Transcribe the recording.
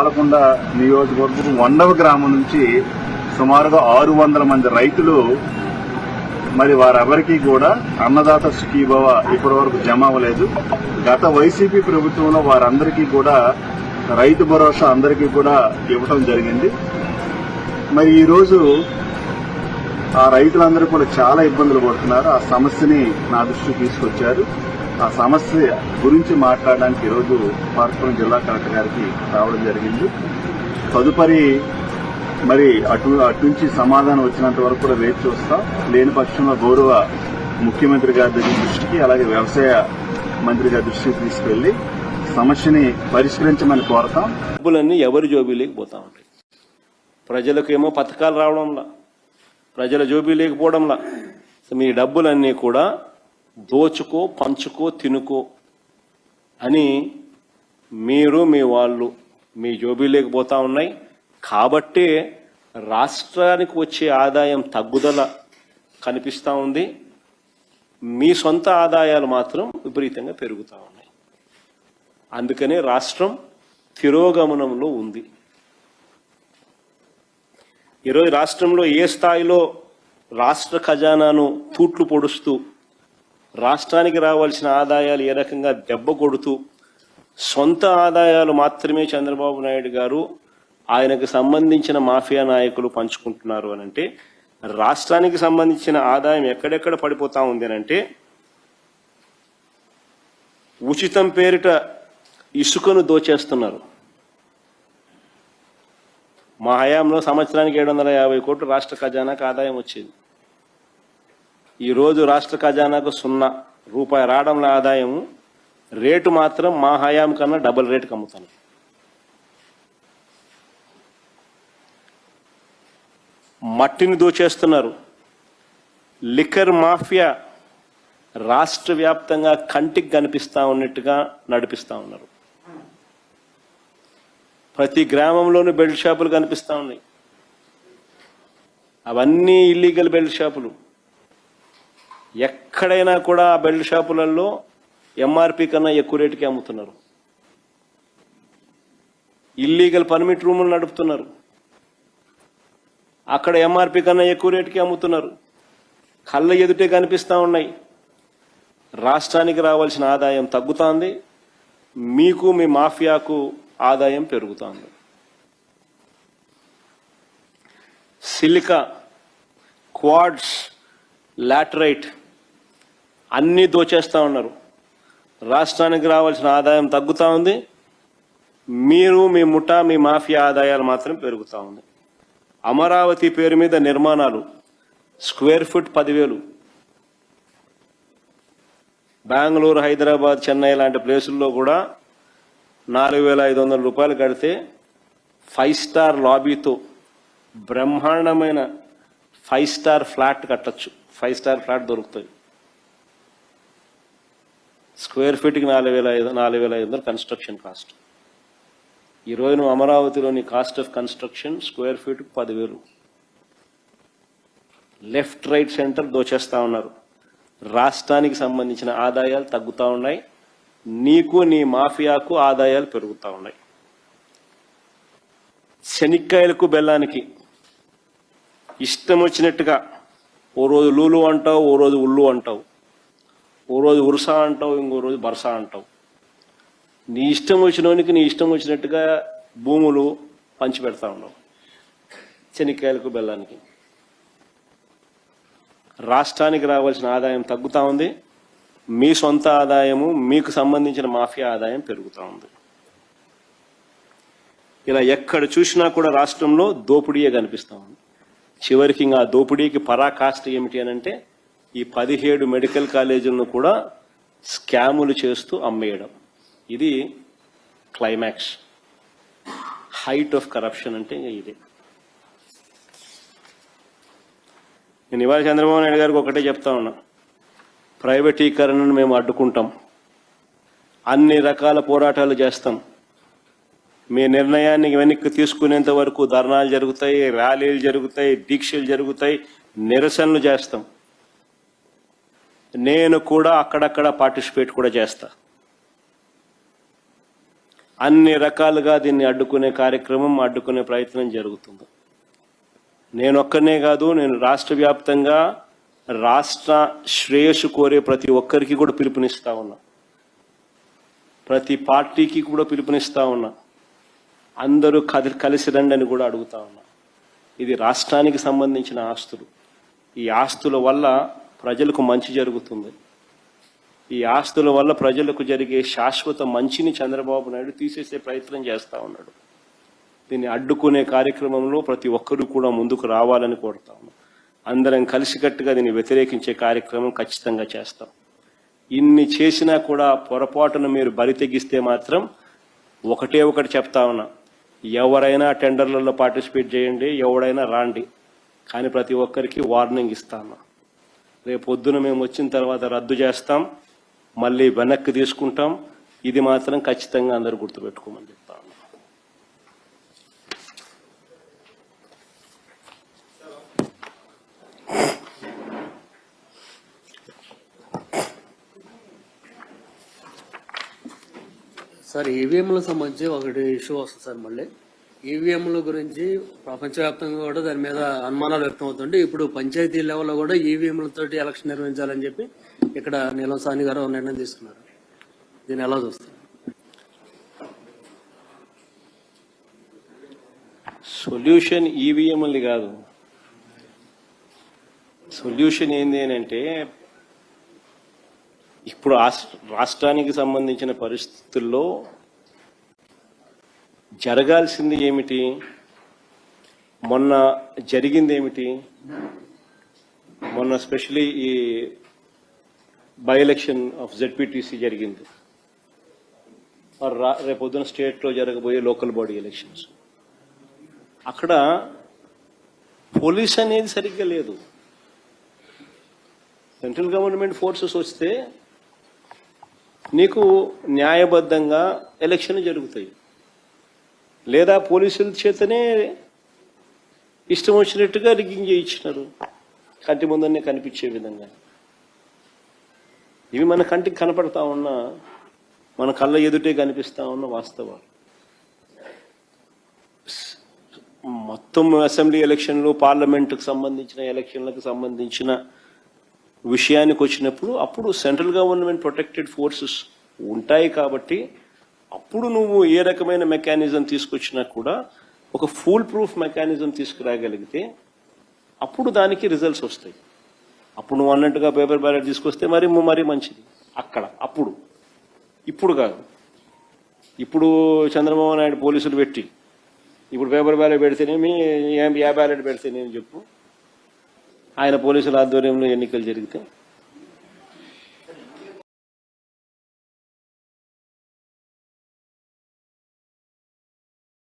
పాలకొండ నియోజకవర్గం వండవ గ్రామం నుంచి సుమారుగా ఆరు వందల మంది రైతులు మరి వారెవరికీ కూడా అన్నదాత సుఖీభవ ఇప్పటి వరకు జమ అవ్వలేదు. గత వైసీపీ ప్రభుత్వంలో వారందరికీ కూడా రైతు భరోసా అందరికీ కూడా ఇవ్వటం జరిగింది. మరి ఈ రోజు ఆ రైతులందరూ కూడా చాలా ఇబ్బందులు పడుతున్నారు. ఆ సమస్యని నా దృష్టికి తీసుకొచ్చారు. ఆ సమస్య గురించి మాట్లాడడానికి ఈరోజు పార్కులం జిల్లా కలెక్టర్ గారికి రావడం జరిగింది. తదుపరి మరి అటు అటుంచి సమాధానం వచ్చినంత వరకు కూడా వేచి చూస్తాం. లేని పక్షంలో గౌరవ ముఖ్యమంత్రి గారి దృష్టికి అలాగే వ్యవసాయ మంత్రి గారి దృష్టికి తీసుకెళ్ళి సమస్యని పరిష్కరించమని కోరతాం. డబ్బులన్నీ ఎవరి జోబీలోకి పోతా ఉంటాయి. ప్రజలకు ఏమో పథకాలు రావడంలా ప్రజల జోబీ లేకపోవడంలా మీ డబ్బులన్నీ కూడా దోచుకో పంచుకో తినుకో అని మీరు మీ వాళ్ళు మీ జోబీ పోతా ఉన్నాయి. కాబట్టే రాష్ట్రానికి వచ్చే ఆదాయం తగ్గుదల కనిపిస్తూ ఉంది. మీ సొంత ఆదాయాలు మాత్రం విపరీతంగా పెరుగుతూ ఉన్నాయి. అందుకనే రాష్ట్రం తిరోగమనంలో ఉంది. ఈరోజు రాష్ట్రంలో ఏ స్థాయిలో రాష్ట్ర ఖజానాను తూట్లు పొడుస్తూ రాష్ట్రానికి రావాల్సిన ఆదాయాలు ఏ రకంగా దెబ్బ కొడుతూ సొంత ఆదాయాలు మాత్రమే చంద్రబాబు నాయుడు గారు ఆయనకు సంబంధించిన మాఫియా నాయకులు పంచుకుంటున్నారు అని అంటే రాష్ట్రానికి సంబంధించిన ఆదాయం ఎక్కడెక్కడ పడిపోతా ఉంది అని అంటే ఉచితం పేరిట ఇసుకను దోచేస్తున్నారు. మా హయాంలో సంవత్సరానికి ఏడు వందల యాభై కోట్లు రాష్ట్ర ఖజానాకు ఆదాయం వచ్చేది. ఈరోజు రాష్ట్ర ఖజానాకు సున్నా రూపాయి రావడంలో ఆదాయం రేటు మాత్రం మా హయాం కన్నా డబుల్ రేటుకి అమ్ముతాను. మట్టిని దోచేస్తున్నారు. లిక్కర్ మాఫియా రాష్ట్ర వ్యాప్తంగా కంటికి కనిపిస్తా ఉన్నట్టుగా నడిపిస్తా ఉన్నారు. ప్రతి గ్రామంలోనూ బెల్ట్ షాపులు కనిపిస్తా ఉన్నాయి. అవన్నీ ఇల్లీగల్ బెల్ట్ షాపులు. ఎక్కడైనా కూడా ఆ బెల్ట్ షాపులలో ఎంఆర్పి కన్నా ఎక్కువ రేటుకి అమ్ముతున్నారు. ఇల్లీగల్ పర్మిట్ రూములు నడుపుతున్నారు. అక్కడ ఎంఆర్పి కన్నా ఎక్కువ రేటుకి అమ్ముతున్నారు. కళ్ళ ఎదుటే కనిపిస్తూ ఉన్నాయి. రాష్ట్రానికి రావాల్సిన ఆదాయం తగ్గుతోంది. మీకు మీ మాఫియాకు ఆదాయం పెరుగుతోంది. సిలికా క్వాడ్స్ లాటరైట్ అన్నీ దోచేస్తూ ఉన్నారు. రాష్ట్రానికి రావాల్సిన ఆదాయం తగ్గుతూ ఉంది. మీరు మీ ముఠా మీ మాఫియా ఆదాయాలు మాత్రం పెరుగుతూ ఉంది. అమరావతి పేరు మీద నిర్మాణాలు స్క్వేర్ ఫుట్ పదివేలు. బెంగళూరు హైదరాబాద్ చెన్నై లాంటి ప్లేసుల్లో కూడా నాలుగు వేల ఐదు వందల రూపాయలు కడితే ఫైవ్ స్టార్ లాబీతో బ్రహ్మాండమైన ఫైవ్ స్టార్ ఫ్లాట్ కట్టొచ్చు. ఫైవ్ స్టార్ ఫ్లాట్ దొరుకుతుంది స్క్వేర్ ఫీట్కి నాలుగు వేల ఐదు నాలుగు వేల ఐదు వందలు కన్స్ట్రక్షన్ కాస్ట్. ఈ నువ్వు అమరావతిలోని cost of construction square feet పదివేలు. లెఫ్ట్ రైట్ సెంటర్ దోచేస్తూ ఉన్నారు. రాష్ట్రానికి సంబంధించిన ఆదాయాలు తగ్గుతూ ఉన్నాయి. నీకు నీ మాఫియాకు ఆదాయాలు పెరుగుతూ ఉన్నాయి. శనిక్కాయలకు బెల్లానికి ఇష్టం వచ్చినట్టుగా ఓ రోజు లూలు అంటావు ఓ రోజు ఉల్లు అంటావు. ఓ రోజు ఉరుసా అంటావు ఇంకో రోజు బర్సా అంటావు. నీ ఇష్టం వచ్చినోనికి నీ ఇష్టం వచ్చినట్టుగా భూములు పంచి పెడతా ఉన్నావు. శనిక్కాయలకు బెల్లానికి. రాష్ట్రానికి రావాల్సిన ఆదాయం తగ్గుతూ ఉంది. మీ సొంత ఆదాయము మీకు సంబంధించిన మాఫియా ఆదాయం పెరుగుతూ ఉంది. ఇలా ఎక్కడ చూసినా కూడా రాష్ట్రంలో దోపిడీయే కనిపిస్తూ ఉంది. చివరికి ఇంకా ఆ దోపిడీకి పరాకాష్ట ఏమిటి అని అంటే ఈ పదిహేడు మెడికల్ కాలేజీలను కూడా స్కాములు చేస్తూ అమ్మేయడం. ఇది క్లైమాక్స్. హైట్ ఆఫ్ కరప్షన్ అంటే ఇది ఇదే. నేను ఇవాళ చంద్రబాబు నాయుడు గారికి ఒకటే చెప్తా ఉన్నా. ప్రైవేటీకరణను మేము అడ్డుకుంటాం. అన్ని రకాల పోరాటాలు చేస్తాం. మీ నిర్ణయాన్ని వెనక్కి తీసుకునేంత వరకు ధర్నాలు జరుగుతాయి ర్యాలీలు జరుగుతాయి దీక్షలు జరుగుతాయి నిరసనలు చేస్తాం. నేను కూడా అక్కడక్కడ పార్టిసిపేట్ కూడా చేస్తా. అన్ని రకాలుగా దీన్ని అడ్డుకునే కార్యక్రమం అడ్డుకునే ప్రయత్నం జరుగుతుంది. నేను ఒక్కనే కాదు నేను రాష్ట్ర వ్యాప్తంగా రాష్ట్ర శ్రేయస్సు కోరే ప్రతి ఒక్కరికి కూడా పిలుపునిస్తా ఉన్నా. ప్రతి పార్టీకి కూడా పిలుపునిస్తా ఉన్నా. అందరూ కది కలిసి రండి అని కూడా అడుగుతా ఉన్నా. ఇది రాష్ట్రానికి సంబంధించిన ఆస్తులు. ఈ ఆస్తుల వల్ల ప్రజలకు మంచి జరుగుతుంది. ఈ ఆస్తుల వల్ల ప్రజలకు జరిగే శాశ్వత మంచిని చంద్రబాబు నాయుడు తీసేసే ప్రయత్నం చేస్తా ఉన్నాడు. దీన్ని అడ్డుకునే కార్యక్రమంలో ప్రతి ఒక్కరూ కూడా ముందుకు రావాలని కోరుతా అందరం కలిసికట్టుగా దీన్ని వ్యతిరేకించే కార్యక్రమం ఖచ్చితంగా చేస్తాం. ఇన్ని చేసినా కూడా పొరపాటున మీరు బరి తెగిస్తే మాత్రం ఒకటే ఒకటి చెప్తా ఉన్నా. ఎవరైనా టెండర్లలో పార్టిసిపేట్ చేయండి ఎవడైనా రాండి. కానీ ప్రతి ఒక్కరికి వార్నింగ్ ఇస్తాను రేపు పొద్దున మేము వచ్చిన తర్వాత రద్దు చేస్తాం మళ్ళీ వెనక్కి తీసుకుంటాం. ఇది మాత్రం ఖచ్చితంగా అందరూ గుర్తుపెట్టుకోమని చెప్తాను సార్ ఈవీఎంలకు సంబంధించి ఒకటి ఇష్యూ వస్తుంది సార్ మళ్ళీ. ఈవీఎంల గురించి ప్రపంచవ్యాప్తంగా కూడా దాని మీద అనుమానాలు వ్యక్తం అవుతుంటే ఇప్పుడు పంచాయతీ లెవెల్లో కూడా ఈవీఎంలతో ఎలక్షన్ నిర్వహించాలని చెప్పి ఇక్కడ నీలం సాని గారు నిర్ణయం తీసుకున్నారు. దీన్ని ఎలా చూస్తారు? సొల్యూషన్ ఈవీఎంలు కాదు. సొల్యూషన్ ఏంది అని అంటే ఇప్పుడు రాష్ట్రానికి సంబంధించిన పరిస్థితుల్లో జరగాల్సింది ఏమిటి? మొన్న జరిగింది ఏమిటి మొన్న స్పెషలీ ఈ బై ఎలక్షన్ ఆఫ్ జెడ్పీటీసీ జరిగింది. మరి రా- రేపొద్దున స్టేట్లో జరగబోయే లోకల్ బాడీ ఎలక్షన్స్. అక్కడ పోలీస్ అనేది సరిగ్గా లేదు. సెంట్రల్ గవర్నమెంట్ ఫోర్సెస్ వస్తే నీకు న్యాయబద్ధంగా ఎలక్షన్ జరుగుతాయి. లేదా పోలీసుల చేతనే ఇష్టం వచ్చినట్టుగా రిగ్గింగ్ చేయించినారు. కంటి ముందరనే కనిపించే విధంగా. ఇవి మన కంటికి కనపడతా ఉన్నా మన కళ్ళ ఎదుటే కనిపిస్తా ఉన్న వాస్తవాలు. మొత్తం అసెంబ్లీ ఎలక్షన్లు పార్లమెంటుకు సంబంధించిన ఎలక్షన్లకు సంబంధించిన విషయానికి వచ్చినప్పుడు అప్పుడు సెంట్రల్ గవర్నమెంట్ ప్రొటెక్టెడ్ ఫోర్సెస్ ఉంటాయి కాబట్టి అప్పుడు నువ్వు ఏ రకమైన మెకానిజం తీసుకొచ్చినా కూడా ఒక ఫుల్ ప్రూఫ్ మెకానిజం తీసుకురాగలిగితే అప్పుడు దానికి రిజల్ట్స్ వస్తాయి. అప్పుడు నువ్వు అన్నట్టుగా పేపర్ బ్యాలెట్ తీసుకొస్తే మరి మరీ మంచిది. అక్కడ అప్పుడు. ఇప్పుడు కాదు. ఇప్పుడు చంద్రబాబు నాయుడు పోలీసులు పెట్టి ఇప్పుడు పేపర్ బ్యాలెట్ పెడితేనేమి ఏ- ఏ బ్యాలెట్ పెడితేనేమి చెప్పు. ఆయన పోలీసుల ఆధ్వర్యంలో ఎన్నికలు జరిగితే